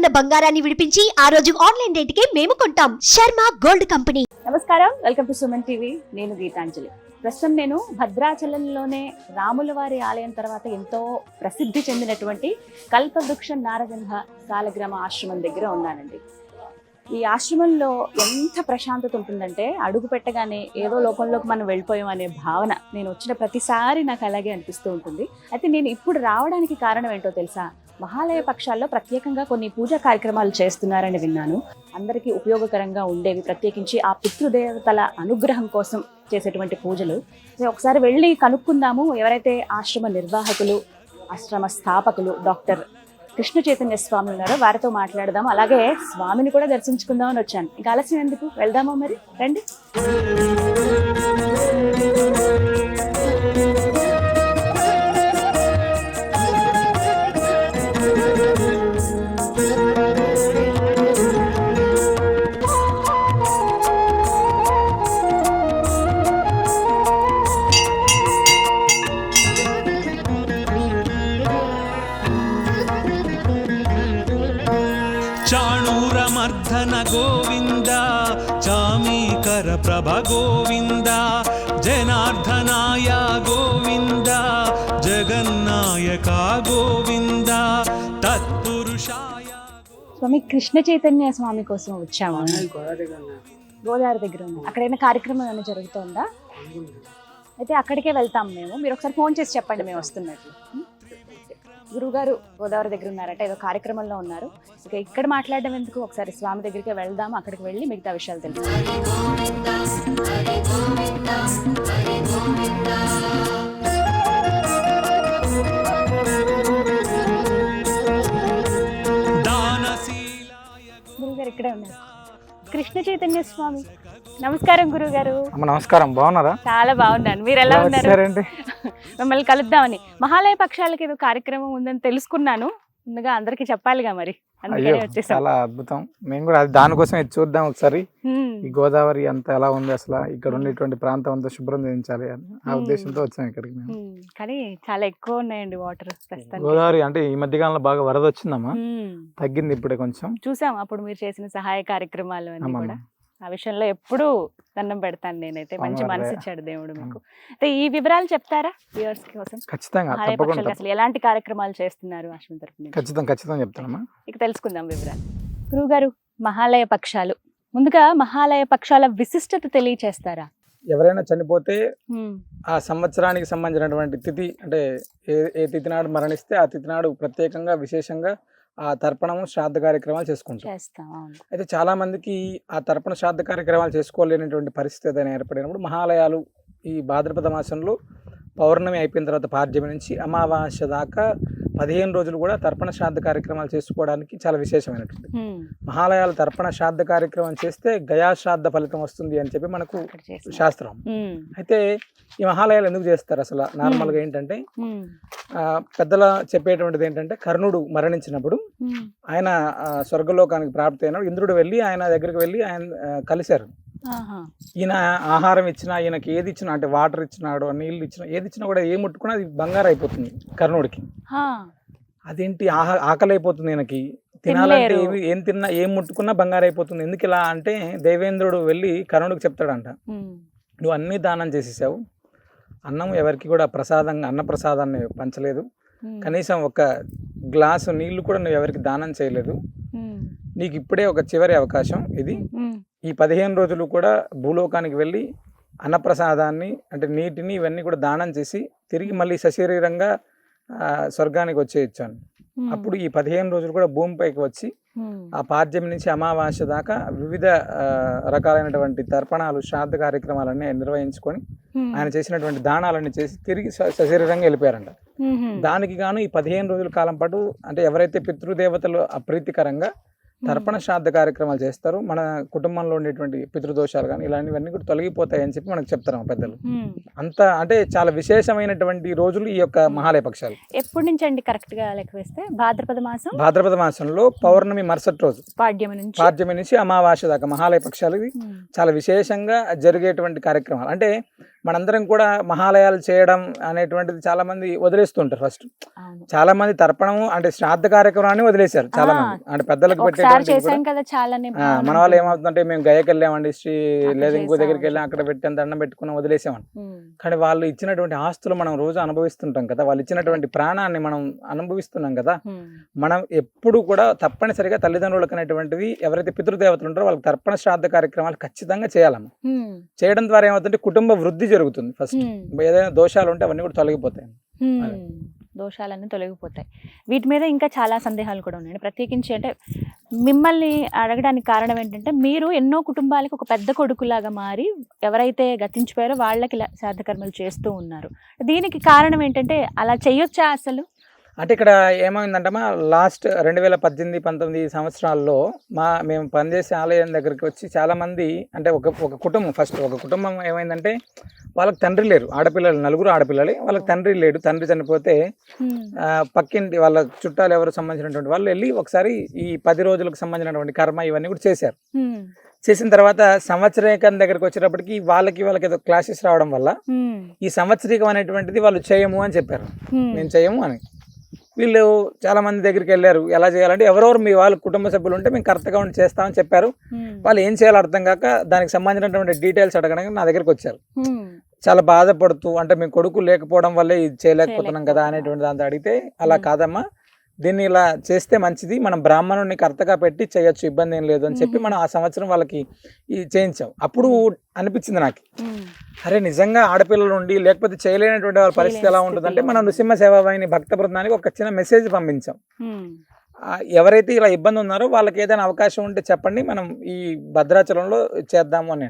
ఉన్న బంగారాన్ని విడిపించి ఆ రోజు ఆన్లైన్ రేటుకే మేము కొంటాం. Sharma gold company. నమస్కారం. Welcome to Suman TV. నేను గీతాంజలి. ప్రస్తుతం నేను భద్రాచలంలోనే రాములవారి ఆలయం తర్వాత ఎంతో ప్రసిద్ధి చెందినటువంటి కల్పవృక్ష నారసింహ సాలగ్రామ ఆశ్రమం దగ్గర ఉన్నానండి. ఈ ఆశ్రమంలో ఎంత ప్రశాంతత ఉంటుందంటే అడుగు పెట్టగానే ఏదో లోకంలోకి మనం వెళ్ళిపోయామనే భావన నేను వచ్చిన ప్రతిసారి నాకు అలాగే అనిపిస్తూ ఉంటుంది. అయితే నేను ఇప్పుడు రావడానికి కారణం ఏంటో తెలుసా? మహాలయ పక్షాల్లో ప్రత్యేకంగా కొన్ని పూజా కార్యక్రమాలు చేస్తున్నారని విన్నాను. అందరికీ ఉపయోగకరంగా ఉండేవి ప్రత్యేకించి ఆ పితృదేవతల అనుగ్రహం కోసం చేసేటువంటి పూజలు. ఒకసారి వెళ్ళి కనుక్కుందాము. ఎవరైతే ఆశ్రమ నిర్వాహకులు ఆశ్రమ స్థాపకులు డాక్టర్ కృష్ణ చైతన్య స్వామి ఉన్నారో వారితో మాట్లాడదాం. అలాగే స్వామిని కూడా దర్శించుకుందామని వచ్చాను. ఇంకా ఆలస్యం ఎందుకు? వెళ్దామా మరి? రండి. స్వామి కృష్ణ చైతన్య స్వామి కోసం వచ్చాము. గోదావరి దగ్గర ఉన్నాం. అక్కడైనా కార్యక్రమం ఏమైనా జరుగుతుందా? అయితే అక్కడికే వెళ్తాం మేము. మీరు ఒకసారి ఫోన్ చేసి చెప్పండి మేము వస్తున్నట్లు గురువుగారు గోదావరి దగ్గర ఉన్నారట ఏదో కార్యక్రమంలో ఉన్నారు. ఇక ఇక్కడ మాట్లాడడం ఎందుకు? ఒకసారి స్వామి దగ్గరికి వెళ్దాం అక్కడికి వెళ్ళి మిగతా విషయాలు తెలుసు ఇక్కడే ఉన్నారు. కృష్ణ చైతన్య స్వామి. నమస్కారం గురువుగారు. అమ్మ నమస్కారం. బాగున్నారా? చాలా బాగున్నాను. మీరు ఎలా ఉన్నారు? మిమ్మల్ని కలుద్దామని. మహాలయ పక్షాలకి ఏదో కార్యక్రమం ఉందని తెలుసుకున్నాను. ముందుగా అందరికి చెప్పాలిగా మరి. అయ్యో చాలా అద్భుతం. మేము కూడా దానికోసం ఇది చూద్దాం ఒకసారి. ఈ గోదావరి అంతా ఎలా ఉంది అసలు? ఇక్కడ ఉండేటువంటి ప్రాంతం అంతా శుభ్రం చేయించాలి అని. ఆ. ఉద్దేశంతో వచ్చాం ఇక్కడికి మేము. కానీ చాలా ఎక్కువ ఉన్నాయండి వాటర్ గోదావరి అంటే ఈ మధ్య కాలంలో బాగా వరద వచ్చిందమ్మా. తగ్గింది ఇప్పుడే కొంచెం. చూసాం అప్పుడు మీరు చేసిన సహాయ కార్యక్రమాలు. కూడా. ఆ విషయంలో ఎప్పుడూ దండం పెడతాను నేనైతే. మంచి మనసు. ఇచ్చాడు దేవుడు మీకు. అయితే ఈ వివరాలు చెప్తారా వ్యూవర్స్ కోసం? ఖచ్చితంగా అసలు ఎలాంటి కార్యక్రమాలు చేస్తున్నారు ఆశ్రమం తరపు నుంచి? ఖచ్చితంగా ఖచ్చితంగా చెప్తానమ్మా. ఇక తెలుసుకుందాం వివరాలు. గురువుగారు మహాలయ పక్షాలు. ముందుగా మహాలయ పక్షాల విశిష్టత తెలియచేస్తారా? ఎవరైనా చనిపోతే. ఆ సంవత్సరానికి సంబంధించినటువంటి తిథి అంటే ఏ ఏ తిథి నాడు మరణిస్తే ఆ తిథి నాడు ప్రత్యేకంగా విశేషంగా ఆ తర్పణము శ్రాద్ధ కార్యక్రమాలు చేసుకుంటాం. అయితే చాలా మందికి ఆ తర్పణ శ్రాద్ధ కార్యక్రమాలు చేసుకోలేనటువంటి పరిస్థితి ఏదైనా ఏర్పడినప్పుడు మహాలయాలు ఈ భాద్రపద మాసంలో పౌర్ణమి అయిపోయిన తర్వాత పాడ్యమి నుంచి అమావాస్య దాకా పదిహేను రోజులు కూడా తర్పణ శ్రాద్ధ కార్యక్రమాలు చేసుకోవడానికి చాలా విశేషమైనటువంటి. మహాలయాలు తర్పణ శ్రాద్ధ కార్యక్రమం చేస్తే గయా శ్రాద్ధ ఫలితం వస్తుంది అని చెప్పి మనకు. శాస్త్రం. అయితే ఈ మహాలయాలు ఎందుకు చేస్తారు అసలు నార్మల్గా ఏంటంటే పెద్దల చెప్పేటువంటిది ఏంటంటే కర్ణుడు మరణించినప్పుడు. ఆయన స్వర్గలోకానికి ప్రాప్తి అయినప్పుడు ఇంద్రుడు వెళ్ళి ఆయన దగ్గరికి వెళ్ళి ఆయన కలిశారు. ఈయన ఆహారం ఇచ్చినా ఈయనకి ఏది ఇచ్చినా అంటే వాటర్ ఇచ్చినాడు నీళ్ళు ఇచ్చినా ఏది ఇచ్చినా కూడా ఏం ముట్టుకున్నా అది బంగారు అయిపోతుంది కర్ణుడికి. అదేంటి ఆహా ఆకలి అయిపోతుంది ఈయనకి తినాలంటే. ఏమి ఏం తిన్నా ఏం ముట్టుకున్నా బంగారు అయిపోతుంది ఎందుకు ఇలా అంటే దేవేంద్రుడు వెళ్ళి కర్ణుడికి చెప్తాడంట. నువ్వు అన్నీ దానం చేసేసావు అన్నం ఎవరికి కూడా ప్రసాదంగా అన్న ప్రసాదాన్ని పంచలేదు. కనీసం ఒక గ్లాసు నీళ్ళు కూడా నువ్వు ఎవరికి దానం చేయలేదు. నీకు ఇప్పుడే ఒక చివరి అవకాశం ఇది. ఈ పదిహేను రోజులు కూడా భూలోకానికి వెళ్ళి అన్నప్రసాదాన్ని అంటే నీటిని ఇవన్నీ కూడా దానం చేసి తిరిగి మళ్ళీ సశరీరంగా స్వర్గానికి వచ్చేయచ్చాను. అప్పుడు ఈ పదిహేను రోజులు కూడా భూమిపైకి వచ్చి. ఆ పాడ్యం నుంచి అమావాస్య దాకా వివిధ రకాలైనటువంటి తర్పణాలు శ్రాద్ధ కార్యక్రమాలన్నీ ఆయన నిర్వహించుకొని. ఆయన చేసినటువంటి దానాలన్నీ చేసి తిరిగి సశరీరంగా వెళ్ళిపోయారంట. దానికి గాను ఈ పదిహేను రోజుల కాలం పాటు అంటే ఎవరైతే పితృదేవతలు అప్రీతికరంగా తర్పణ శ్రాద్ధ కార్యక్రమాలు చేస్తారు. మన కుటుంబంలో ఉండేటువంటి పితృదోషాలు కానీ ఇలాంటివన్నీ కూడా తొలగిపోతాయి అని చెప్పి మనకు చెప్తారు మా పెద్దలు. అంత అంటే చాలా విశేషమైనటువంటి రోజులు ఈ యొక్క మహాలయ పక్షాలు. ఎప్పటి నుంచి అండి కరెక్ట్గా లెక్క వేస్తే? భాద్రపద మాసం? భాద్రపద మాసంలో పౌర్ణమి మరుసటి రోజు. పాడ్యమి నుంచి? పాడ్యమి నుంచి అమావాస్య దాకా మహాలయ పక్షాలు. చాలా విశేషంగా జరిగేటువంటి కార్యక్రమాలు. అంటే మనందరం కూడా మహాలయాలు చేయడం అనేటువంటిది చాలా మంది వదిలేస్తుంటారు ఫస్ట్. చాలా మంది తర్పణము అంటే శ్రాద్ధ కార్యక్రమాన్ని వదిలేశారు చాలా మంది అంటే పెద్దలకు పెట్టేటువంటి ఆ, మన వాళ్ళు ఏమవుతుందంటే మేము గయకి వెళ్ళామండి శ్రీ లేదా ఇంకో. దగ్గరికి వెళ్ళాం అక్కడ పెట్టాం దండం పెట్టుకున్నాం వదిలేసామని కానీ వాళ్ళు ఇచ్చినటువంటి ఆస్తులు మనం రోజు అనుభవిస్తుంటాం కదా వాళ్ళు ఇచ్చినటువంటి ప్రాణాన్ని మనం అనుభవిస్తున్నాం కదా మనం ఎప్పుడు కూడా తప్పనిసరిగా తల్లిదండ్రులకు అనేటువంటివి ఎవరైతే పితృదేవతలు ఉంటారో వాళ్ళకి తర్పణ శ్రాద్ధ కార్యక్రమాలు ఖచ్చితంగా చేయాలమ్మ. చేయడం ద్వారా ఏమవుతుంటే కుటుంబ వృద్ధి జరుగుతుంది ఫస్ట్ ఏదైనా దోషాలు ఉంటే అవన్నీ కూడా తొలగిపోతాయి. అదే. దోషాలన్నీ తొలగిపోతాయి. వీటి మీద ఇంకా చాలా సందేహాలు కూడా ఉన్నాయండి ప్రత్యేకించి అంటే మిమ్మల్ని అడగడానికి కారణం ఏంటంటే మీరు ఎన్నో కుటుంబాలకు ఒక పెద్ద కొడుకులాగా మారి ఎవరైతే గతించిపోయారో వాళ్ళకి ఇలా శ్రాద్ధ కర్మలు చేస్తూ ఉన్నారు. దీనికి కారణం ఏంటంటే అలా చేయొచ్చా అసలు? అంటే ఇక్కడ ఏమైందంటే లాస్ట్ రెండు వేల పద్దెనిమిది పంతొమ్మిది సంవత్సరాల్లో మా మేము పనిచేసే ఆలయం దగ్గరికి వచ్చి చాలా మంది అంటే ఒక ఒక కుటుంబం ఫస్ట్ ఒక కుటుంబం ఏమైందంటే వాళ్ళకి తండ్రి లేరు. ఆడపిల్లలు నలుగురు ఆడపిల్లలే వాళ్ళకి తండ్రి లేడు. తండ్రి చనిపోతే పక్కింటి వాళ్ళ చుట్టాలు ఎవరు సంబంధించినటువంటి వాళ్ళు వెళ్ళి ఒకసారి ఈ పది రోజులకు సంబంధించినటువంటి కర్మ ఇవన్నీ కూడా చేశారు. చేసిన తర్వాత సంవత్సరీకం దగ్గరికి వచ్చేటప్పటికి వాళ్ళకి వాళ్ళకి ఏదో క్లాసెస్ రావడం వల్ల ఈ సంవత్సరీకం అనేటువంటిది వాళ్ళు చేయము అని చెప్పారు. మేము చేయము అని. వీళ్ళు చాలా మంది దగ్గరికి వెళ్ళారు. ఎలా చేయాలంటే ఎవరెవరు మీ వాళ్ళ కుటుంబ సభ్యులు ఉంటే మేము కరెక్ట్గా ఉండి చేస్తామని చెప్పారు. వాళ్ళు ఏం చేయాలో అర్థం కాక దానికి సంబంధించినటువంటి డీటెయిల్స్ అడగడానికి నా దగ్గరికి వచ్చారు. చాలా బాధపడుతూ అంటే మీ కొడుకు లేకపోవడం వల్లే ఇది చేయలేకపోతున్నాం కదా అనేటువంటి దాంతో అడిగితే అలా. కాదమ్మా. దీన్ని ఇలా చేస్తే మంచిది. మనం బ్రాహ్మణుడిని కర్తగా పెట్టి చేయొచ్చు ఇబ్బంది ఏం లేదు అని చెప్పి. మనం ఆ సంవత్సరం వాళ్ళకి ఈ చేయించాం. అప్పుడు అనిపించింది నాకు. అరే నిజంగా ఆడపిల్లలు ఉండి లేకపోతే చేయలేనటువంటి వాళ్ళ పరిస్థితి ఎలా ఉంటుందంటే మనం నృసింహ సేవాబాయిని భక్త బృందానికి ఒక చిన్న మెసేజ్ పంపించాం. ఎవరైతే ఇలా ఇబ్బంది ఉన్నారో వాళ్ళకి ఏదైనా అవకాశం ఉంటే చెప్పండి మనం ఈ భద్రాచలంలో చేద్దాము అని.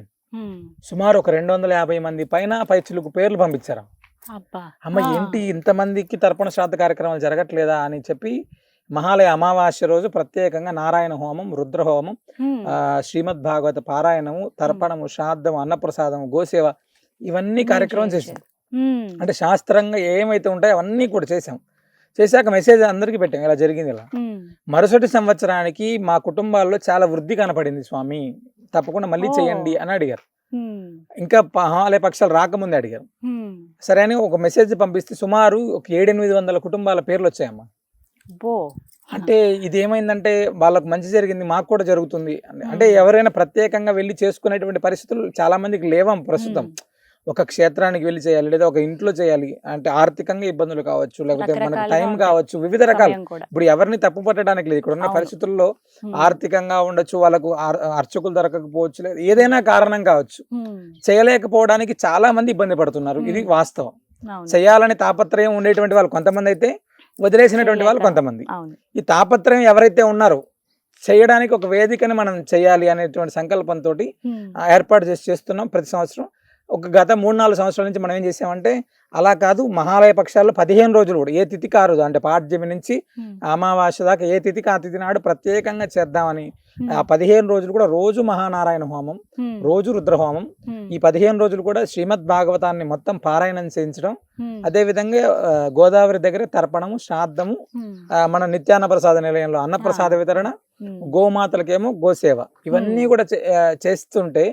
సుమారు ఒక రెండు వందల యాభై మంది పైన పైచులకు పేర్లు పంపించారు. అమ్మ ఏంటి ఇంతమందికి తర్పణ శ్రాద్ధ కార్యక్రమాలు జరగట్లేదా అని చెప్పి మహాలయ అమావాస్య రోజు ప్రత్యేకంగా నారాయణ హోమం రుద్ర హోమం శ్రీమద్ భాగవత పారాయణము తర్పణము శ్రాద్ధము అన్నప్రసాదము గోసేవ ఇవన్నీ కార్యక్రమం చేసాం అంటే శాస్త్రంగా ఏమైతే ఉంటాయో అవన్నీ కూడా చేసాం చేశాక మెసేజ్ అందరికీ పెట్టాం. ఇలా జరిగింది ఇలా. మరుసటి సంవత్సరానికి మా కుటుంబాల్లో చాలా వృద్ధి కనపడింది స్వామి. తప్పకుండా మళ్ళీ. చేయండి అని అడిగారు. ఇంకా మహాలయ పక్షాలు రాకముందే అడిగారు. సరే అని ఒక మెసేజ్ పంపిస్తే సుమారు ఒక ఏడెనిమిది వందల కుటుంబాల పేర్లు వచ్చాయమ్మా. అంటే ఇది ఏమైందంటే వాళ్ళకు మంచి జరిగింది మాకు కూడా జరుగుతుంది. అంటే ఎవరైనా ప్రత్యేకంగా వెళ్ళి చేసుకునేటువంటి పరిస్థితులు చాలా మందికి లేవం ప్రస్తుతం ఒక క్షేత్రానికి వెళ్ళి చేయాలి లేదా ఒక ఇంట్లో చేయాలి అంటే ఆర్థికంగా ఇబ్బందులు కావచ్చు లేకపోతే మనకు టైం. కావచ్చు వివిధ రకాలు ఇప్పుడు ఎవరిని తప్పు పట్టడానికి లేదు ఇక్కడ ఉన్న. పరిస్థితుల్లో. ఆర్థికంగా ఉండొచ్చు వాళ్ళకు అర్చకులు దొరకకపోవచ్చు లేదా ఏదైనా కారణం కావచ్చు. చేయలేకపోవడానికి చాలా మంది ఇబ్బంది పడుతున్నారు ఇది. వాస్తవం. చేయాలని తాపత్రయం ఉండేటువంటి వాళ్ళు కొంతమంది అయితే వదిలేసినటువంటి వాళ్ళు. కొంతమంది ఈ తాపత్రయం ఎవరైతే ఉన్నారో చేయడానికి ఒక వేదికని మనం చేయాలి అనేటువంటి సంకల్పంతో. ఏర్పాటు చేసి చేస్తున్నాం ప్రతి సంవత్సరం ఒక గత మూడు నాలుగు సంవత్సరాల నుంచి మనం ఏం చేసామంటే అలా కాదు మహాలయ పక్షాల్లో పదిహేను రోజులు కూడా ఏ తిథికి ఆ రోజు అంటే పాఠ్యమి నుంచి. అమావాస్య దాకా ఏ తిథికి ఆ తిథి నాడు ప్రత్యేకంగా చేద్దామని. ఆ పదిహేను రోజులు కూడా రోజు మహానారాయణ హోమం. రోజు రుద్రహోమం. ఈ పదిహేను రోజులు కూడా శ్రీమద్ భాగవతాన్ని మొత్తం పారాయణం చేయించడం. అదేవిధంగా గోదావరి దగ్గర తర్పణము శ్రాద్ధము మన నిత్యాన్న ప్రసాద నిలయంలో అన్నప్రసాద వితరణ. గోమాతలకేమో గోసేవ ఇవన్నీ కూడా చేస్తుంటే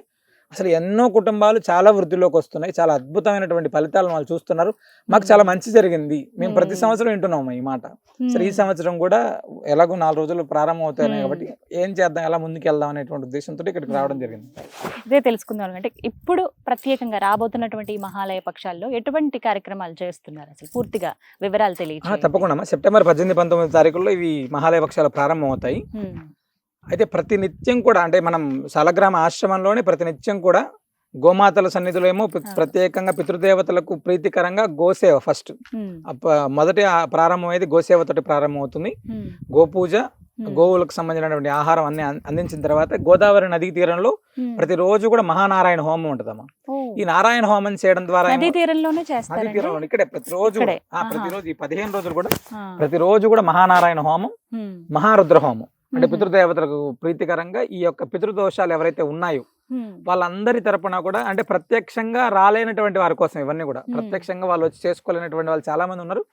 అసలు ఎన్నో కుటుంబాలు చాలా వృద్ధిలోకి వస్తున్నాయి చాలా అద్భుతమైనటువంటి ఫలితాలను వాళ్ళు చూస్తున్నారు. మాకు చాలా మంచి జరిగింది. మేము ప్రతి. సంవత్సరం వింటున్నాము ఈ మాట. సరే ఈ. సంవత్సరం కూడా ఎలాగో నాలుగు రోజులు ప్రారంభం అవుతాయి. కాబట్టి ఏం చేద్దాం ఎలా ముందుకు వెళ్దాం అనేటువంటి ఉద్దేశంతో ఇక్కడికి రావడం జరిగింది. ఇదే తెలుసుకుందాం అంటే ఇప్పుడు ప్రత్యేకంగా రాబోతున్నటువంటి ఈ మహాలయ పక్షాల్లో ఎటువంటి కార్యక్రమాలు చేస్తున్నారు అసలు? పూర్తిగా వివరాలు ఆ, తెలియదు తప్పకుండా. సెప్టెంబర్ పద్దెనిమిది పంతొమ్మిది తారీఖుల్లో ఇవి మహాలయ పక్షాలు ప్రారంభం అవుతాయి అయితే ప్రతి నిత్యం కూడా అంటే మనం సాలగ్రామ ఆశ్రమంలోనే ప్రతి నిత్యం కూడా గోమాతల సన్నిధిలో ఏమో. ప్రత్యేకంగా పితృదేవతలకు ప్రీతికరంగా గోసేవ ఫస్ట్. మొదటి ప్రారంభం అయితే గోసేవతోటి ప్రారంభం అవుతుంది గోపూజ గోవులకు సంబంధించినటువంటి ఆహారం అన్ని అందించిన తర్వాత గోదావరి నదీ తీరంలో ప్రతిరోజు కూడా మహానారాయణ హోమం ఉంటుందమ్మా. ఈ నారాయణ హోమం చేయడం ద్వారా నదీ తీరంలోనే తీరంలో ఇక్కడే ప్రతిరోజు. ప్రతిరోజు ఈ పదిహేను రోజులు కూడా. ప్రతిరోజు కూడా మహానారాయణ హోమం. మహారుద్ర హోమం. అంటే. పితృదేవతలకు ప్రీతికరంగా ఈ యొక్క పితృదోషాలు ఎవరైతే ఉన్నాయో. వాళ్ళందరి తరపున కూడా అంటే ప్రత్యక్షంగా రాలేనటువంటి వారి కోసం ఇవన్నీ కూడా. ప్రత్యక్షంగా వాళ్ళు వచ్చి చేసుకోలేనటువంటి వాళ్ళు చాలా మంది ఉన్నారు.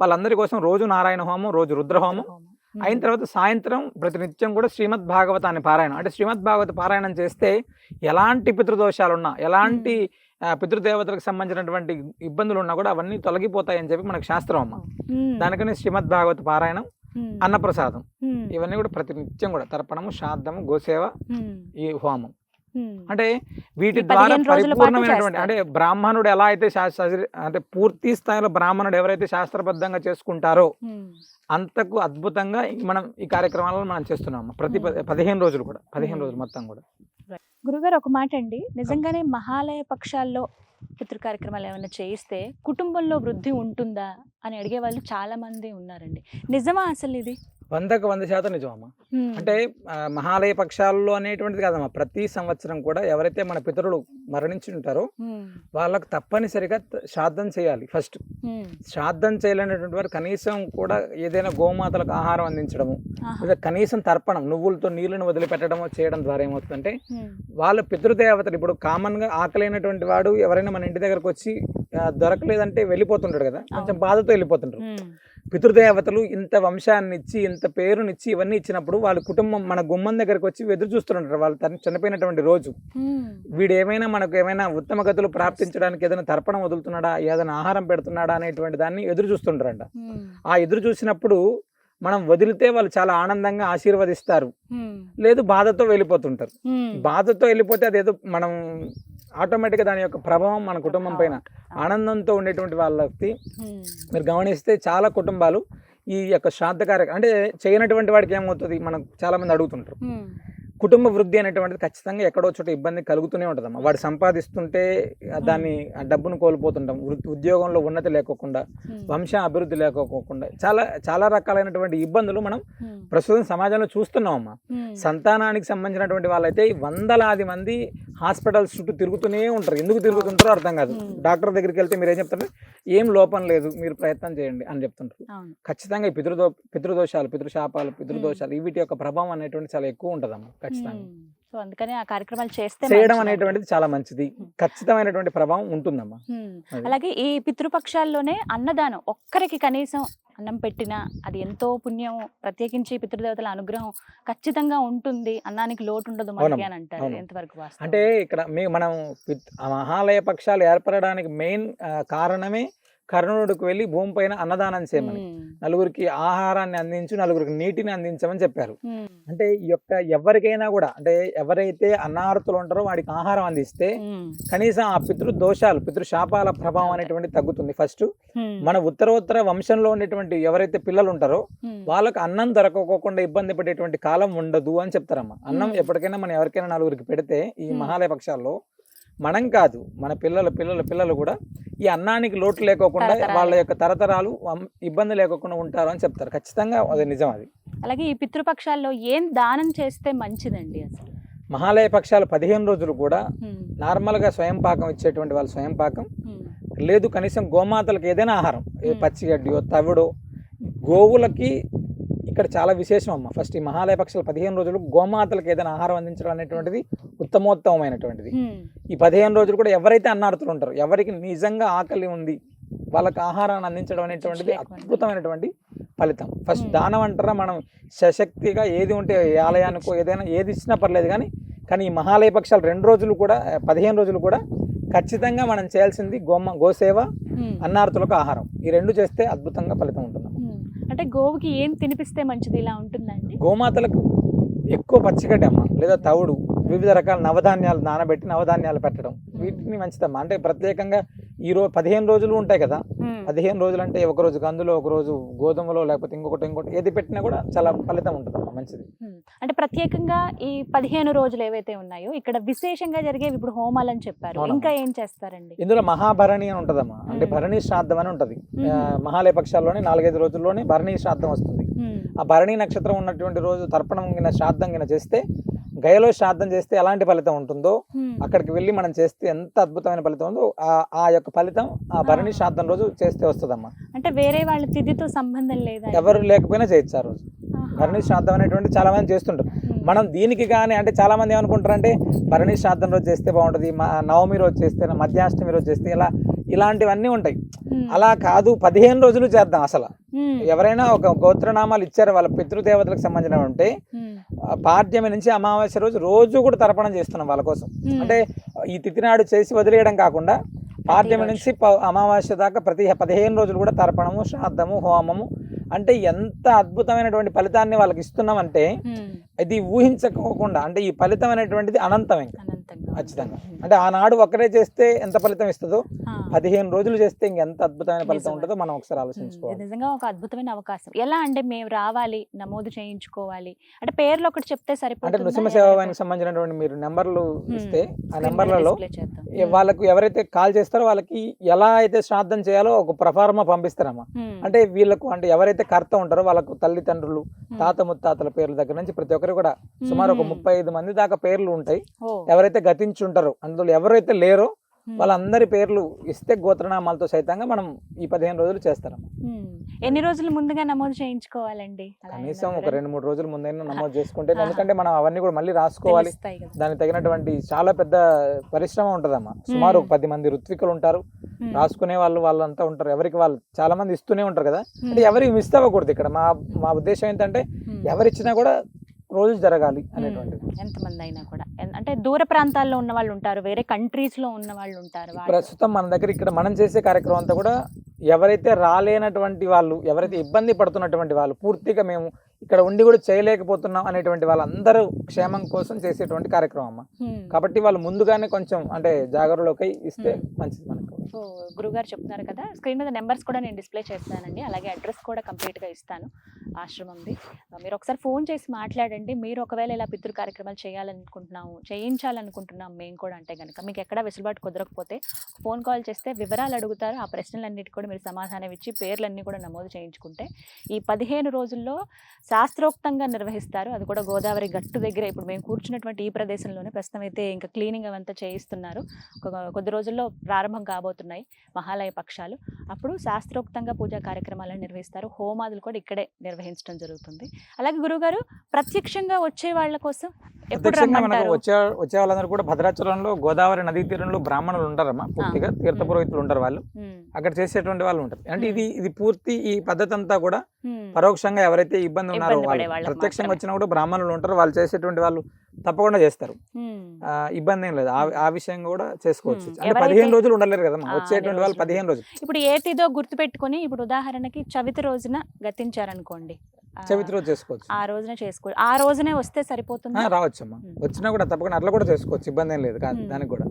వాళ్ళందరి కోసం రోజు నారాయణ హోమం రోజు రుద్ర హోమం ఉమ్. అయిన తర్వాత సాయంత్రం ప్రతినిత్యం కూడా శ్రీమద్ భాగవతాన్ని పారాయణం అంటే శ్రీమద్ భాగవత పారాయణం చేస్తే ఎలాంటి పితృదోషాలున్నా ఎలాంటి ఆ, పితృదేవతలకు సంబంధించినటువంటి ఇబ్బందులు ఉన్నా కూడా అవన్నీ తొలగిపోతాయి అని చెప్పి మనకు శాస్త్రం అమ్మ దానికని శ్రీమద్ భాగవత పారాయణం అన్నప్రసాదం. ఇవన్నీ కూడా ప్రతి నిత్యం కూడా తర్పణము శ్రాద్ధము గోసేవ ఈ హోమం. అంటే వీటి ద్వారా పరిపూర్ణమైనటువంటి. అంటే బ్రాహ్మణుడు ఎలా అయితే శాస్త్ర అంటే పూర్తి స్థాయిలో బ్రాహ్మణుడు ఎవరైతే శాస్త్రబద్ధంగా చేసుకుంటారో అంతకు అద్భుతంగా మనం ఈ కార్యక్రమాలను మనం చేస్తున్నాం ప్రతి పదిహేను రోజులు కూడా పదిహేను రోజులు మొత్తం కూడా. గురుగారు ఒక మాట అండి నిజంగానే మహాలయ పక్షాల్లో పితృ కార్యక్రమాలు ఏమైనా చేయిస్తే కుటుంబంలో వృద్ధి ఉంటుందా అని అడిగే వాళ్ళు చాలామంది ఉన్నారండి. నిజమా అసలు ఇది? వందకు వంద శాతం నిజం అమ్మ ఉమ్, అంటే మహాలయ పక్షాల్లో అనేటువంటిది కాదమ్మా. ప్రతి సంవత్సరం కూడా ఎవరైతే మన పితరులు మరణించి ఉంటారో వాళ్ళకు తప్పనిసరిగా శ్రాద్ధం చేయాలి ఫస్ట్. శ్రాద్ధం చేయలేనటువంటి వారు కనీసం కూడా ఏదైనా గోమాతలకు ఆహారం అందించడము లేదా కనీసం తర్పణం నువ్వులతో నీళ్ళను వదిలిపెట్టడమో చేయడం ద్వారా ఏమవుతుందంటే వాళ్ళ పితృదేవతలు ఇప్పుడు కామన్గా ఆకలైనటువంటి వాడు ఎవరైనా మన ఇంటి దగ్గరకు వచ్చి దొరకలేదంటే వెళ్ళిపోతుంటాడు కదా. కొంచెం బాధతో వెళ్ళిపోతుంటారు. పితృదేవతలు ఇంత వంశాన్ని ఇచ్చి ఇంత పేరునిచ్చి ఇవన్నీ ఇచ్చినప్పుడు వాళ్ళ కుటుంబం మన గుమ్మం దగ్గరకు వచ్చి ఎదురు చూస్తుంటారు. వాళ్ళు తను చనిపోయినటువంటి రోజు. వీడు ఏమైనా మనకు ఏమైనా ఉత్తమ గతులు ప్రాప్తించడానికి ఏదైనా తర్పణం వదులుతున్నాడా ఏదైనా ఆహారం పెడుతున్నాడా అనేటువంటి దాన్ని ఎదురు చూస్తుంటారంట. ఆ ఎదురు చూసినప్పుడు మనం వదిలితే వాళ్ళు చాలా ఆనందంగా ఆశీర్వదిస్తారు. లేదు బాధతో వెళ్ళిపోతుంటారు. బాధతో వెళ్ళిపోతే అదేదో మనం ఆటోమేటిక్గా దాని యొక్క ప్రభావం మన కుటుంబం పైన ఆనందంతో ఉండేటువంటి వాళ్ళకి మీరు గమనిస్తే చాలా కుటుంబాలు ఈ యొక్క శ్రాద్ధ కార్యక్రమం అంటే చేయనటువంటి వాడికి ఏమవుతుంది? మనం చాలా మంది అడుగుతుంటారు కుటుంబ వృద్ధి అనేటువంటిది ఖచ్చితంగా ఎక్కడో చోట ఇబ్బంది కలుగుతూనే ఉంటుందమ్మా. వాడు సంపాదిస్తుంటే దాన్ని ఆ డబ్బును కోల్పోతుంటాం. ఉద్యోగంలో ఉన్నతి లేకోకుండా వంశ అభివృద్ధి లేకోకుండా చాలా చాలా రకాలైనటువంటి ఇబ్బందులు మనం ప్రస్తుతం సమాజంలో చూస్తున్నామమ్మా. సంతానానికి సంబంధించినటువంటి వాళ్ళైతే వందలాది మంది హాస్పిటల్స్ చుట్టూ తిరుగుతూనే ఉంటారు. ఎందుకు తిరుగుతుంటారో అర్థం కాదు. డాక్టర్ దగ్గరికి వెళ్తే మీరు ఏం చెప్తారు? ఏం లోపం లేదు మీరు ప్రయత్నం చేయండి అని చెప్తుంటారు. ఖచ్చితంగా ఈ పితృదో పితృదోషాలు పితృశాపాలు పితృదోషాలు వీటి యొక్క ప్రభావం అనేటువంటి చాలా ఎక్కువ ఉంటుందమ్మా. ఖచ్చితంగా సో అందుకని ఆ కార్యక్రమాలు చేస్తే చేయడం. అనేటువంటిది చాలా మంచిది. ఖచ్చితమైనటువంటి ప్రభావం ఉంటుందమ్మా. అలాగే ఈ పితృపక్షాల్లోనే అన్నదానం ఒక్కరికి కనీసం అన్నం పెట్టినా అది ఎంతో పుణ్యం ప్రత్యేకించి పితృదేవతల అనుగ్రహం ఖచ్చితంగా ఉంటుంది అన్నానికి లోటు ఉండదు మనకి అని అంటారు. ఎంతవరకు? అంటే ఇక్కడ మీ మనం మహాలయ పక్షాలు ఏర్పడడానికి మెయిన్ కారణమే కర్ణుడికి వెళ్ళి భూమిపైన అన్నదానం చేయమని. నలుగురికి ఆహారాన్ని అందించు నలుగురికి నీటిని అందించమని చెప్పారు. అంటే ఈ యొక్క ఎవరికైనా కూడా అంటే ఎవరైతే అన్నార్తులు ఉంటారో వాడికి ఆహారం అందిస్తే కనీసం ఆ పితృ దోషాలు పితృ శాపాల ప్రభావం అనేటువంటి తగ్గుతుంది. ఫస్ట్ మన ఉత్తరోత్తర వంశంలో ఉండేటువంటి ఎవరైతే పిల్లలు ఉంటారో వాళ్ళకి అన్నం దొరకకోకుండా ఇబ్బంది పడేటువంటి కాలం ఉండదు అని చెప్తారమ్మా. అన్నం. ఎప్పటికైనా మనం ఎవరికైనా నలుగురికి పెడితే ఈ. మహాలయ పక్షాల్లో మనం కాదు మన పిల్లల పిల్లల పిల్లలు కూడా ఈ అన్నానికి లోటు లేకోకుండా. వాళ్ళ యొక్క తరతరాలు ఇబ్బంది లేకోకుండా ఉంటారు అని చెప్తారు. ఖచ్చితంగా అది నిజం అది. అలాగే ఈ పితృపక్షాల్లో ఏం దానం చేస్తే మంచిదండి అసలు? మహాలయ పక్షాలు పదిహేను రోజులు కూడా నార్మల్గా స్వయం పాకం ఇచ్చేటువంటి వాళ్ళు స్వయం పాకం. లేదు కనీసం గోమాతలకు ఏదైనా ఆహారం ఏ మ్మ్. పచ్చిగడ్డియో తవిడో గోవులకి ఇక్కడ చాలా విశేషం అమ్మ ఫస్ట్ ఈ మహాలయ పక్షాలు పదిహేను రోజులు గోమాతలకు ఏదైనా ఆహారం అందించడం అనేటువంటిది ఉత్తమోత్తమైనటువంటిది ఈ పదిహేను రోజులు కూడా ఎవరైతే అన్నార్థులు ఉంటారో ఎవరికి నిజంగా ఆకలి ఉంది వాళ్ళకి ఆహారాన్ని అందించడం అనేటువంటిది. అద్భుతమైనటువంటి ఫలితం ఫస్ట్. దానం అంటారా మనం సశక్తిగా ఏది ఉంటే ఏ ఆలయానికో ఏదైనా ఏది ఇచ్చినా పర్లేదు కానీ కానీ ఈ మహాలయ పక్షాలు రెండు రోజులు కూడా పదిహేను రోజులు కూడా ఖచ్చితంగా మనం చేయాల్సింది గోమ గోసేవ అన్నార్థులకు ఆహారం ఈ రెండు చేస్తే అద్భుతంగా ఫలితం ఉంటుంది. అంటే గోవుకి ఏం తినిపిస్తే మంచిది ఇలా ఉంటుందండి? గోమాతలకు ఎక్కువ పచ్చిగడ్డి అమ్మ లేదా తవుడు వివిధ రకాల నవధాన్యాలు నానబెట్టి నవధాన్యాలు పెట్టడం వీటిని మంచిదమ్మా. అంటే ప్రత్యేకంగా ఈ రోజు పదిహేను రోజులు ఉంటాయి కదా. పదిహేను రోజులు అంటే ఒక రోజు కందులో ఒక రోజు గోధుమలో లేకపోతే ఇంకొకటి ఇంకొకటి ఏది పెట్టినా కూడా చాలా ఫలితం ఉంటుంది మంచిది. అంటే ప్రత్యేకంగా ఈ పదిహేను రోజులు ఏవైతే ఉన్నాయో ఇక్కడ విశేషంగా జరిగేవి ఇప్పుడు హోమాలు అని చెప్పారు. ఇంకా ఏం చేస్తారండి? ఇందులో మహాభరణి అని ఉంటుందమ్మా. అంటే. భరణి శ్రాద్ధం అని ఉంటుంది. మ్మ్. ఆ, మహాలయ పక్షాల్లోనే నాలుగైదు రోజుల్లోనే భరణి శ్రాద్ధం వస్తుంది. ఆ భరణి నక్షత్రం ఉన్నటువంటి రోజు తర్పణం గిన శ్రాద్ధం గిన చేస్తే గయలో శ్రాద్ధం చేస్తే ఎలాంటి ఫలితం ఉంటుందో అక్కడికి వెళ్ళి మనం చేస్తే ఎంత అద్భుతమైన ఫలితం ఉందో ఆ ఆ యొక్క ఫలితం ఆ భరణి శ్రాద్ధం రోజు చేస్తే వస్తుందమ్మా. అంటే వేరే వాళ్ళ తిథితో సంబంధం లేదా ఎవరు లేకపోయినా చేయొచ్చు ఆ రోజు. భరణి శ్రాద్ధం అనేటువంటి చాలా మంది చేస్తుంటారు. మనం దీనికి కానీ అంటే చాలా మంది ఏమనుకుంటారంటే భరణి శ్రాద్ధం రోజు చేస్తే బాగుంటుంది నవమి రోజు చేస్తే మధ్యాష్టమి రోజు చేస్తే ఇలా ఇలాంటివన్నీ ఉంటాయి. అలా కాదు పదిహేను రోజులు చేద్దాం అసలు. ఎవరైనా ఒక గోత్రనామాలు ఇచ్చారు వాళ్ళ పితృదేవతలకు సంబంధించిన ఉంటే పాడ్యమి నుంచి అమావాస్య రోజు రోజు కూడా తర్పణం చేస్తున్నాం వాళ్ళ కోసం. అంటే ఈ తిథి నాడు చేసి వదిలేయడం కాకుండా పాడ్యమి. నుంచి ప- అమావాస్య దాకా ప్రతి పదిహేను రోజులు కూడా తర్పణము శ్రాద్ధము హోమము. అంటే ఎంత అద్భుతమైనటువంటి ఫలితాన్ని వాళ్ళకి ఇస్తున్నామంటే ఇది ఊహించకోకుండా అంటే ఈ ఫలితం అనేటువంటిది అనంతం ఇంకా. ఖచ్చితంగా అంటే ఆనాడు ఒక్కరే చేస్తే ఎంత ఫలితం ఇస్తుందో. పదిహేను రోజులు చేస్తే ఇంకెంత అద్భుతమైన ఫలితం. ఉంటుందో మనం ఒకసారి ఆలోచించుకోవాలి. నిజంగా ఒక అద్భుతమైన అవకాశం. ఎలా అంటే మేము రావాలి నమోదు చేయించుకోవాలి. అంటే పేర్లు ఒకటి చెప్తే అంటే సరిపోతుందా? నృసింహ ఎవరైనా సేవానికి సంబంధించినటువంటి మీరు నెంబర్లు ఇస్తే ఆ నెంబర్లలో వాళ్ళకు ఎవరైతే కాల్ చేస్తారో వాళ్ళకి ఎలా అయితే శ్రాద్ధం చేయాలో ఒక ప్రఫార్మా పంపిస్తారమ్మా. అంటే వీళ్ళకు అంటే ఎవరైతే కర్త ఉంటారో వాళ్ళకు తల్లిదండ్రులు తాత ముత్తాతల పేర్ల దగ్గర నుంచి ప్రతి ఒక్కరు కూడా సుమారు ఒక ముప్పై ఐదు మంది దాకా పేర్లు ఉంటాయి. ఓ, ఎవరైతే గతించుంటారో అందులో ఎవరైతే లేరో వాళ్ళందరి పేర్లు ఇస్తే గోత్రనామాలతో సైతంగా మనం ఈ పదిహేను రోజులు ఉమ్. ఎన్ని రోజులు ముందుగా నమోదు చేయించుకోవాలండి? కనీసం ఒక రెండు మూడు రోజుల ముందైనా నమోదు చేసుకుంటే. ఎందుకంటే మనం అవన్నీ కూడా మళ్ళీ రాసుకోవాలి. దానికి తగినటువంటి చాలా పెద్ద పరిశ్రమ ఉంటదమ్మా. సుమారు ఒక పది మంది ఋత్వికులు ఉంటారు. రాసుకునే వాళ్ళు వాళ్ళంతా ఉంటారు. ఎవరికి వాళ్ళు చాలా మంది ఇస్తూనే ఉంటారు కదా. అంటే ఎవరికి మిస్ అవ్వకూడదు ఇక్కడ. మా మా ఉద్దేశం ఏంటంటే. ఎవరిచ్చినా కూడా రోజు జరగాలి అనేటువంటిది. ఎంతమంది అయినా కూడా. అంటే దూర ప్రాంతాల్లో ఉన్న వాళ్ళు ఉంటారు వేరే కంట్రీస్లో ఉన్న వాళ్ళు ఉంటారు ప్రస్తుతం మన దగ్గర ఇక్కడ మనం చేసే కార్యక్రమం అంతా కూడా ఎవరైతే రాలేనటువంటి వాళ్ళు ఎవరైతే ఇబ్బంది పడుతున్నటువంటి వాళ్ళు పూర్తిగా మేము ఇక్కడ ఉండి కూడా చేయలేకపోతున్నాం అనేటువంటి వాళ్ళందరూ క్షేమం కోసం చేసేటువంటి కార్యక్రమం అమ్మ. మ్మ్. కాబట్టి వాళ్ళు ముందుగానే కొంచెం అంటే జాగరూలోకి ఇస్తే మంచిది మనకు. గురుగారు చెప్తున్నారు కదా స్క్రీన్ మీద నెంబర్స్ కూడా నేను డిస్ప్లే చేస్తానండి అలాగే అడ్రస్ కూడా కంప్లీట్గా ఇస్తాను ఆశ్రమంది మీరు ఒకసారి ఫోన్ చేసి మాట్లాడండి మీరు ఒకవేళ ఇలా పితృ కార్యక్రమాలు చేయాలనుకుంటున్నాము చేయించాలనుకుంటున్నాం మేము కూడా అంటే కనుక మీకు ఎక్కడ వెసులుబాటు కుదరకపోతే ఫోన్ కాల్ చేస్తే వివరాలు అడుగుతారు ఆ ప్రశ్నలన్నిటి కూడా మీరు సమాధానం ఇచ్చి పేర్లన్నీ కూడా నమోదు చేయించుకుంటే ఈ పదిహేను రోజుల్లో శాస్త్రోక్తంగా నిర్వహిస్తారు. అది కూడా గోదావరి గట్టు దగ్గర. ఇప్పుడు మేము కూర్చున్నటువంటి ఈ ప్రదేశంలోనే ప్రస్తుతం అయితే ఇంకా క్లీనింగ్ అవంతా చేయిస్తున్నారు. కొద్ది రోజుల్లో ప్రారంభం కాబోతున్నాయి మహాలయ పక్షాలు. అప్పుడు శాస్త్రోక్తంగా పూజా కార్యక్రమాలను నిర్వహిస్తారు. హోమాదులు కూడా ఇక్కడే నిర్వహించడం జరుగుతుంది. అలాగే గురుగారు ప్రత్యక్షంగా వచ్చే వాళ్ళ కోసం ఎప్పుడు ప్రత్యక్షంగా మనకు రమ్మంటారు? వచ్చే వచ్చే వాళ్ళందరూ కూడా భద్రాచలంలో గోదావరి నదీ తీరంలో బ్రాహ్మణులు ఉంటారమ్మా. పూర్తిగా తీర్థ పురోహితులు ఉంటారు వాళ్ళు. అక్కడ చేసేటువంటి వాళ్ళు ఉంటారు. అంటే. ఇది ఇది పూర్తి ఈ పద్ధతి అంతా కూడా పరోక్షంగా ఎవరైతే ఇబ్బంది ఉన్నారో ఇబ్బంది వాళ్ళకి ప్రత్యక్షంగా. వచ్చినా కూడా బ్రాహ్మణులు ఉంటారు. వాళ్ళు చేసేటువంటి వాళ్ళు తప్పకుండా చేస్తారు. ఇబ్బంది ఏం లేదు. ఆ విషయం కూడా చేసుకోవచ్చు. అంటే పదిహేను రోజులు ఉండలేరు కదా వచ్చేటువంటి వాళ్ళు. పదిహేను రోజులు. ఇప్పుడు ఏటిదో గుర్తుపెట్టుకొని ఇప్పుడు ఉదాహరణకి చవితి రోజున గతించారనుకోండి. చవితి రోజు చేసుకోవచ్చు. ఆ రోజున చేసుకో ఆ రోజునే వస్తే సరిపోతుంది? ఆ, రావచ్చమ్మా. Hmm. వచ్చినా కూడా తప్పకుండా అట్లా కూడా చేసుకోవచ్చు. ఇబ్బంది ఏం లేదు. కాదు. దానికి కూడా.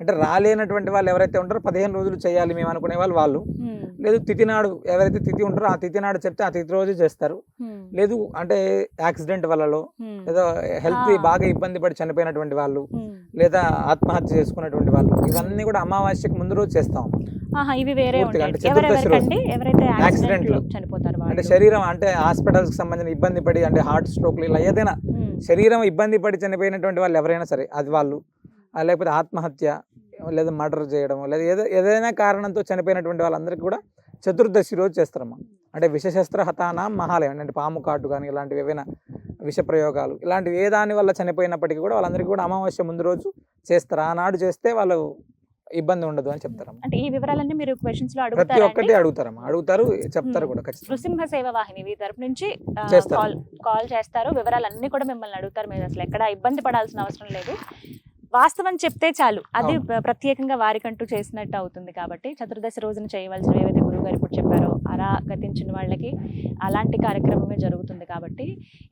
అంటే రాలేనటువంటి వాళ్ళు ఎవరైతే ఉంటారో పదిహేను రోజులు చేయాలి మేము అనుకునే వాళ్ళు వాళ్ళు. లేదు తిథి నాడు ఎవరైతే తిథి ఉంటారో ఆ తిథి నాడు చెప్తే ఆ తిథి రోజు చేస్తారు. లేదు అంటే యాక్సిడెంట్ వల్లలో ఏదో హెల్త్. బాగా ఇబ్బంది పడి చనిపోయినటువంటి వాళ్ళు లేదా ఆత్మహత్య చేసుకున్నటువంటి వాళ్ళు ఇవన్నీ కూడా అమావాస్యకు ముందు రోజు చేస్తాం. ఇవి వేరే అంటే. చనిపోతారు శరీరం అంటే హాస్పిటల్స్కి సంబంధించిన ఇబ్బంది పడి అంటే హార్ట్ స్ట్రోక్లు ఇలా ఏదైనా శరీరం ఇబ్బంది పడి చనిపోయినటువంటి వాళ్ళు ఎవరైనా సరే అది వాళ్ళు. లేకపోతే ఆత్మహత్య లేదా మర్డర్ చేయడం లేదా ఏదో ఏదైనా కారణంతో చనిపోయినటువంటి వాళ్ళందరికీ కూడా చతుర్దశి రోజు చేస్తారమ్మా అంటే విషశస్త్ర హతాన మహాలయం అంటే పాము కాటు కానీ ఇలాంటివి ఏవైనా విష ప్రయోగాలు ఇలాంటివి ఏ దాని వల్ల చనిపోయినప్పటికీ కూడా వాళ్ళందరికీ కూడా అమావాస్య ముందు రోజు చేస్తారు. ఆనాడు చేస్తే వాళ్ళు ఇబ్బంది ఉండదు అని చెప్తారమ్మా అంటే ఈ వివరాలన్నీ మీరు క్వశ్చన్స్లో ప్రతి అడుగుతారా ఒక్కటి అడుగుతారమ్మా అడుగుతారు చెప్తారు. కూడా ఖచ్చితంగా. నృసింహ సేవ వాహిని మీ తరపు నుంచి. కాల్ కాల్ చేస్తారు. వివరాలన్నీ కూడా మిమ్మల్ని అడుగుతారు. మీరు అసలు ఎక్కడ ఇబ్బంది పడాల్సిన అవసరం లేదు. వాస్తవం చెప్తే చాలు. అది ప్రత్యేకంగా వారికంటూ చేసినట్టు అవుతుంది కాబట్టి చతుర్దశి రోజున చేయవలసినవి ఏవైతే గురువు గారు ఇప్పుడు చెప్పారో అలా గతించిన వాళ్ళకి అలాంటి కార్యక్రమమే జరుగుతుంది కాబట్టి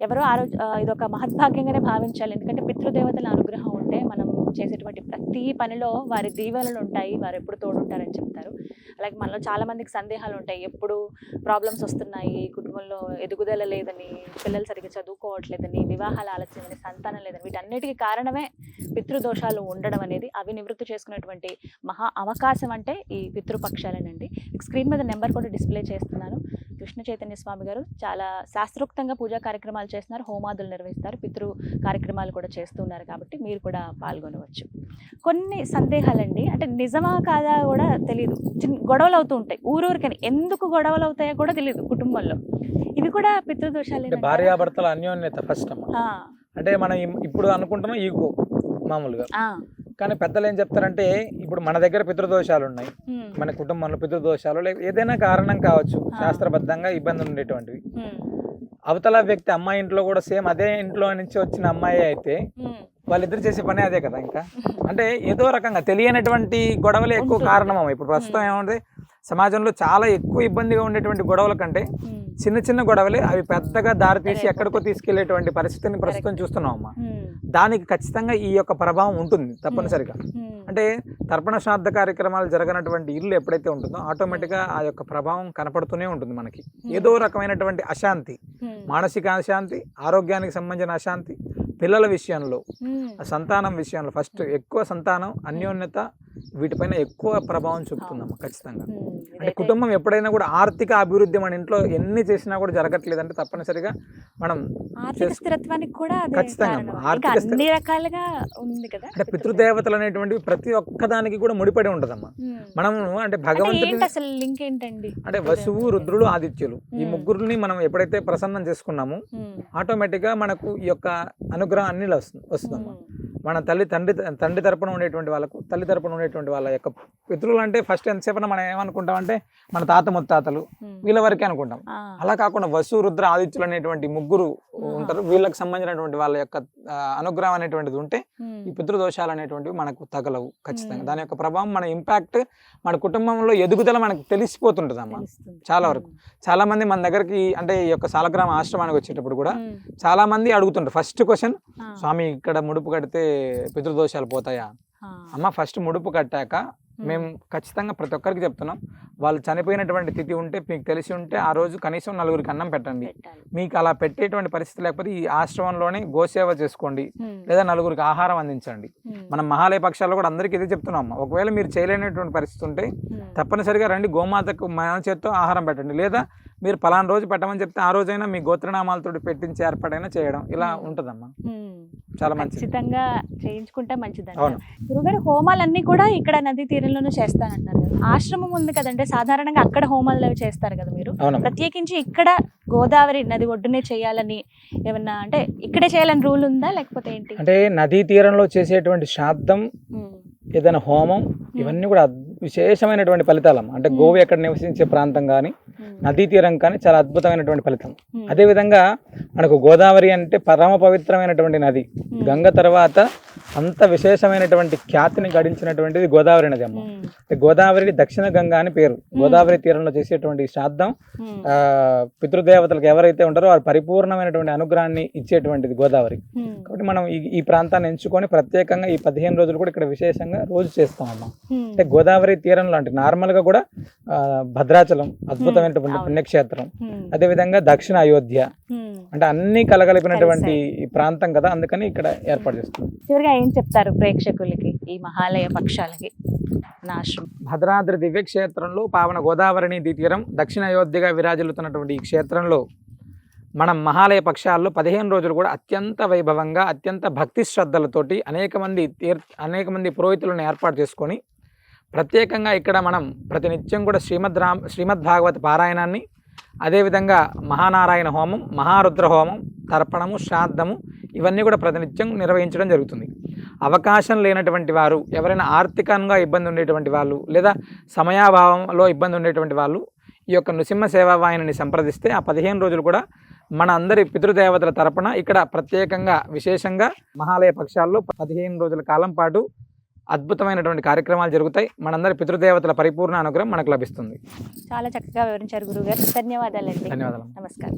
ఎవరో ఆ రోజు ఇదొక మహద్భాగ్యంగానే భావించాలి. ఎందుకంటే పితృదేవతల అనుగ్రహం ఉంటే మనం చేసేటువంటి ప్రతి పనిలో వారి దీవెనలు ఉంటాయి వారు ఎప్పుడు తోడుంటారని చెప్తారు. అలాగే మనలో చాలా మందికి సందేహాలు ఉంటాయి ఎప్పుడు ప్రాబ్లమ్స్ వస్తున్నాయి కుటుంబంలో ఎదుగుదల లేదని పిల్లలు సరిగ్గా చదువుకోవట్లేదని వివాహాలు ఆలస్యమని సంతానం లేదని వీటన్నిటికీ కారణమే పితృదోషాలు ఉండడం అనేది. అవి నివృత్తి చేసుకునేటువంటి మహా అవకాశం అంటే ఈ పితృపక్షాలేనండి. స్క్రీన్ మీద నెంబర్ కూడా డిస్ప్లే చేస్తున్నాను. కృష్ణ చైతన్య స్వామి గారు చాలా శాస్త్రోక్తంగా పూజా కార్యక్రమాలు చేస్తున్నారు హోమాదులు నిర్వహిస్తారు పితృ కార్యక్రమాలు కూడా చేస్తున్నారు కాబట్టి మీరు కూడా పాల్గొనవచ్చు. కొన్ని సందేహాలండి. అంటే నిజమా కాదా కూడా తెలియదు చిన్న గొడవలు అవుతూ ఉంటాయి. ఊరూరికని ఎందుకు గొడవలు అవుతాయో కూడా తెలియదు కుటుంబంలో. ఇవి కూడా పితృదోషాలు భార్యాభర్తల అన్యోన్యత ఫస్ట్ అంటే మనం ఇప్పుడు అనుకుంటున్నాం ఈగో మామూలుగా. కానీ పెద్దలు ఏం చెప్తారంటే ఇప్పుడు మన దగ్గర పితృదోషాలు ఉన్నాయి మన కుటుంబంలో పితృదోషాలు లేక ఏదైనా కారణం కావచ్చు. శాస్త్రబద్ధంగా ఇబ్బందులు ఉండేటువంటివి. అవతల వ్యక్తి అమ్మాయి ఇంట్లో కూడా సేమ్ అదే ఇంట్లో నుంచి వచ్చిన అమ్మాయి అయితే వాళ్ళిద్దరు చేసే పని అదే కదా ఇంకా? అంటే ఏదో రకంగా తెలియనటువంటి గొడవలే ఎక్కువ. కారణం ఇప్పుడు ప్రస్తుతం ఏముంది? సమాజంలో చాలా ఎక్కువ ఇబ్బందిగా ఉండేటువంటి గొడవల కంటే చిన్న చిన్న గొడవలే అవి పెద్దగా దారి తీసి. ఎక్కడికో తీసుకెళ్ళేటువంటి పరిస్థితిని ప్రస్తుతం చూస్తున్నాం అమ్మా దానికి ఖచ్చితంగా ఈ యొక్క ప్రభావం ఉంటుంది తప్పనిసరిగా. అంటే తర్పణ శ్రాద్ధ కార్యక్రమాలు జరగనటువంటి ఇల్లు ఎప్పుడైతే ఉంటుందో ఆటోమేటిక్గా ఆ యొక్క ప్రభావం కనపడుతూనే ఉంటుంది మనకి. ఏదో రకమైనటువంటి అశాంతి మానసిక అశాంతి ఆరోగ్యానికి సంబంధించిన అశాంతి పిల్లల విషయంలో సంతానం విషయంలో ఫస్ట్ ఎక్కువ సంతానం అన్యోన్యత వీటిపైన ఎక్కువ ప్రభావం చూపుతుందమ్మా ఖచ్చితంగా. అంటే కుటుంబం ఎప్పుడైనా కూడా ఆర్థిక అభివృద్ధి మన ఇంట్లో ఎన్ని చేసినా కూడా జరగట్లేదంటే తప్పనిసరిగా మనం స్థిరత్వానికి కూడా ఖచ్చితంగా ఆర్థిక అన్ని రకాలుగా ఉంది కదా అంటే పితృదేవతలు అనేటువంటివి ప్రతి ఒక్కదానికి కూడా ముడిపడి ఉంటుందమ్మా. మనము అంటే భగవంతుడి అసలు లింక్ ఏంటండి అంటే వసువు రుద్రుడు ఆదిత్యులు ఈ. ముగ్గురిని మనం ఎప్పుడైతే ప్రసన్నం చేసుకున్నామో ఉమ్, ఆటోమేటిక్గా మనకు ఈ యొక్క అనుగ్రహం అన్ని వస్తుంది వస్తుందమ్మా మన తల్లి తండ్రి తండ్రి తరపున ఉండేటువంటి వాళ్ళకు తల్లి తరపున ఉండేటువంటి వాళ్ళ యొక్క పితృలు అంటే ఫస్ట్ ఎంతసేపు మనం ఏమనుకుంటాం అంటే మన తాత ముత్తాతలు. వీళ్ళ వరకే అనుకుంటాం. అలా కాకుండా వసు రుద్ర ఆదిత్యులు అనేటువంటి ముగ్గురు ఉంటారు. వీళ్ళకి సంబంధించినటువంటి వాళ్ళ యొక్క అనుగ్రహం అనేటువంటిది ఉంటే ఈ పితృదోషాలు అనేటువంటివి మనకు తగలవు ఖచ్చితంగా. దాని యొక్క ప్రభావం మన ఇంపాక్ట్ మన కుటుంబంలో ఎదుగుదల మనకు తెలిసిపోతుంటుంది అమ్మా. చాలా వరకు. చాలా మంది మన దగ్గరికి అంటే ఈ యొక్క సాలగ్రామ ఆశ్రమానికి వచ్చేటప్పుడు కూడా చాలా మంది అడుగుతుంటారు. ఫస్ట్ క్వశ్చన్ స్వామి ఇక్కడ ముడుపు కడితే పితృదోషాలు పోతాయా? అమ్మ ఫస్ట్ ముడుపు కట్టాక మేము ఖచ్చితంగా ప్రతి ఒక్కరికి చెప్తున్నాం. వాళ్ళు చనిపోయినటువంటి తిథి ఉంటే మీకు తెలిసి ఉంటే ఆ రోజు కనీసం నలుగురికి అన్నం పెట్టండి. మీకు అలా పెట్టేటువంటి పరిస్థితి లేకపోతే ఈ ఆశ్రమంలోనే గోసేవ చేసుకోండి. లేదా నలుగురికి ఆహారం అందించండి. మనం మహాలయ పక్షాల్లో కూడా అందరికీ ఇదే చెప్తున్నాం. ఒకవేళ మీరు చేయలేనటువంటి పరిస్థితి ఉంటే తప్పనిసరిగా రండి. గోమాతకు మన చేత్తో ఆహారం పెట్టండి. లేదా మీరు పలానా రోజు పెట్టమని చెప్తే ఆ రోజైనా మీ గోత్రనామాలతో పెట్టించి ఏర్పాటైనా చేయడం ఇలా మ్మ్. ఉంటుందమ్మా. ఉమ్. చాలా మంచిది. ఖచ్చితంగా చేయించుకుంటే మంచిదండి. గురుగారు హోమాలన్నీ కూడా ఇక్కడ నదీ తీరంలోనే చేస్తానంటున్నారు కదా. ఆశ్రమం ఉంది కదంటే సాధారణంగా అక్కడ హోమాలు చేస్తారు కదా మీరు. ప్రత్యేకించి ఇక్కడ గోదావరి నది ఒడ్డునే చేయాలని ఏమన్నా అంటే ఇక్కడే చేయాలని రూల్ ఉందా? లేకపోతే ఏంటి? అంటే నదీ తీరంలో చేసేటువంటి శ్రాద్ధం ఉమ్, ఏదైనా హోమం ఇవన్నీ కూడా విశేషమైనటువంటి ఫలితాలమ్మ. అంటే. గోవు ఎక్కడ నివసించే ప్రాంతం కానీ నదీ తీరం కానీ చాలా అద్భుతమైనటువంటి ఫలితం. ఉమ్, అదేవిధంగా మనకు గోదావరి అంటే పరమ పవిత్రమైనటువంటి నది. ఉమ్, గంగ తర్వాత అంత విశేషమైనటువంటి ఖ్యాతిని గడించినటువంటిది గోదావరి నది అమ్మ అంటే గోదావరి దక్షిణ గంగ అని పేరు. గోదావరి తీరంలో చేసేటువంటి శ్రాద్ధం పితృదేవతలకు ఎవరైతే ఉంటారో వారు పరిపూర్ణమైనటువంటి అనుగ్రహాన్ని ఇచ్చేటువంటిది గోదావరి. కాబట్టి మనం ఈ ఈ ప్రాంతాన్ని ఎంచుకొని ప్రత్యేకంగా ఈ పదిహేను రోజులు కూడా ఇక్కడ విశేషంగా రోజు చేస్తాం అమ్మ. అంటే గోదావరి తీరంలో అంటే నార్మల్గా కూడా భద్రాచలం అద్భుతమైనటువంటి. పుణ్యక్షేత్రం. అదేవిధంగా దక్షిణ అయోధ్య. అంటే అన్ని కలగలిపినటువంటి ఈ ప్రాంతం కదా అందుకని ఇక్కడ ఏర్పాటు చేస్తాం చివరిగా ఏం చెప్తారు ప్రేక్షకులకి ఈ మహాలయ పక్షాలకి? నా భద్రాద్రి దివ్య క్షేత్రంలో పావన గోదావరి తీరం దక్షిణ అయోధ్యగా విరాజిల్లుతున్నటువంటి ఈ క్షేత్రంలో మనం మహాలయ పక్షాల్లో పదిహేను రోజులు కూడా అత్యంత వైభవంగా అత్యంత భక్తి శ్రద్ధలతోటి అనేక మంది తీర్ అనేక మంది పురోహితులను ఏర్పాటు చేసుకొని ప్రత్యేకంగా ఇక్కడ మనం ప్రతినిత్యం కూడా శ్రీమద్ రామ్ శ్రీమద్ భాగవత పారాయణాన్ని అదేవిధంగా మహానారాయణ హోమం మహారుద్ర హోమం తర్పణము శ్రాద్ధము ఇవన్నీ కూడా ప్రతినిత్యం నిర్వహించడం జరుగుతుంది. అవకాశం లేనటువంటి వారు ఎవరైనా ఆర్థికంగా ఇబ్బంది ఉండేటువంటి వాళ్ళు లేదా సమయాభావంలో ఇబ్బంది ఉండేటువంటి వాళ్ళు ఈ యొక్క నృసింహ సేవా వాహినిని సంప్రదిస్తే ఆ పదిహేను రోజులు కూడా మన అందరి పితృదేవతల తరపున ఇక్కడ ప్రత్యేకంగా విశేషంగా మహాలయ పక్షాల్లో పదిహేను రోజుల కాలం పాటు అద్భుతమైనటువంటి కార్యక్రమాలు జరుగుతాయి. మనందరి పితృదేవతల పరిపూర్ణ అనుగ్రహం మనకు లభిస్తుంది. చాలా చక్కగా వివరించారు గురుగారు. ధన్యవాదాలండి. ధన్యవాదాలు. నమస్కారం.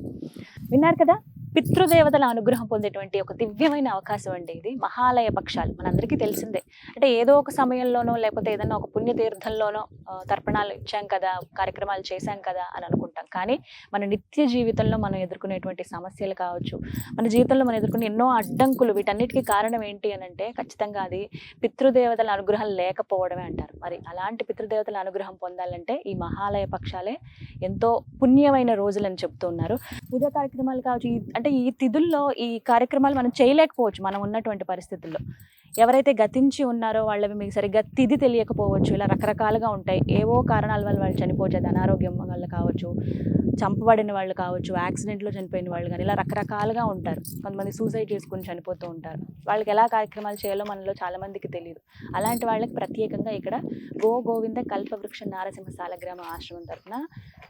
విన్నారు కదా పితృదేవతల అనుగ్రహం పొందేటువంటి ఒక దివ్యమైన అవకాశం అండి ఇది. మహాలయ పక్షాలు మనందరికీ తెలిసిందే. అంటే ఏదో ఒక సమయంలోనో లేకపోతే ఏదైనా ఒక పుణ్యతీర్థంలోనో తర్పణాలు ఇచ్చాం కదా కార్యక్రమాలు చేశాం కదా అని అనుకుంటాం. కానీ మన నిత్య జీవితంలో మనం ఎదుర్కొనేటువంటి సమస్యలు కావచ్చు మన జీవితంలో మనం ఎదుర్కొనే ఎన్నో అడ్డంకులు వీటన్నిటికీ కారణం ఏంటి అని అంటే ఖచ్చితంగా అది పితృదేవతల అనుగ్రహం లేకపోవడమే అంటారు. మరి అలాంటి పితృదేవతల అనుగ్రహం పొందాలంటే ఈ మహాలయ పక్షాలే ఎంతో పుణ్యమైన రోజులని చెప్తూ ఉన్నారు. పూజా కార్యక్రమాలు కావచ్చు ఈ- అంటే ఈ తిథుల్లో ఈ కార్యక్రమాలు మనం చేయలేకపోవచ్చు మనం ఉన్నటువంటి పరిస్థితుల్లో. ఎవరైతే గతించి ఉన్నారో వాళ్ళవి మీకు సరిగ్గా తిది తెలియకపోవచ్చు ఇలా రకరకాలుగా ఉంటాయి. ఏవో కారణాల వల్ల వాళ్ళు చనిపోవచ్చు. అనారోగ్యం వల్ల కావచ్చు చంపబడిన వాళ్ళు కావచ్చు యాక్సిడెంట్లో చనిపోయిన వాళ్ళు కానీ ఇలా రకరకాలుగా ఉంటారు. కొంతమంది సూసైడ్ చేసుకుని చనిపోతూ ఉంటారు. వాళ్ళకి ఎలా కార్యక్రమాలు చేయాలో మనలో చాలామందికి తెలియదు. అలాంటి వాళ్ళకి ప్రత్యేకంగా ఇక్కడ గో గోవింద కల్పవృక్ష నారసింహ సాలగ్రామ ఆశ్రమం తరఫున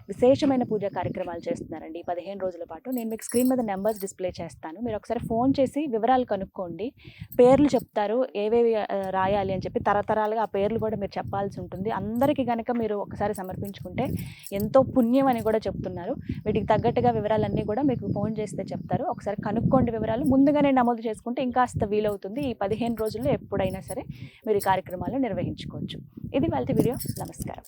విశేషమైన పూజా కార్యక్రమాలు చేస్తున్నారండి ఈ పదిహేను రోజుల పాటు. నేను మీకు స్క్రీన్ మీద నెంబర్స్ డిస్ప్లే చేస్తాను. మీరు ఒకసారి ఫోన్ చేసి వివరాలు కనుక్కోండి. పేర్లు చెప్తారు. ఏవేవి రాయాలి అని చెప్పి తరతరాలుగా ఆ పేర్లు కూడా మీరు చెప్పాల్సి ఉంటుంది. అందరికీ కనుక మీరు ఒకసారి సమర్పించుకుంటే ఎంతో పుణ్యం అని కూడా చెప్తున్నారు. వీటికి తగ్గట్టుగా వివరాలన్నీ కూడా మీకు ఫోన్ చేస్తే చెప్తారు. ఒకసారి కనుక్కోండి వివరాలు. ముందుగానే నమోదు చేసుకుంటే ఇంకాస్త వీలవుతుంది. ఈ పదిహేను రోజుల్లో ఎప్పుడైనా సరే మీరు ఈ కార్యక్రమాలు నిర్వహించుకోవచ్చు. ఇది వాళ్ళ వీడియో. నమస్కారం.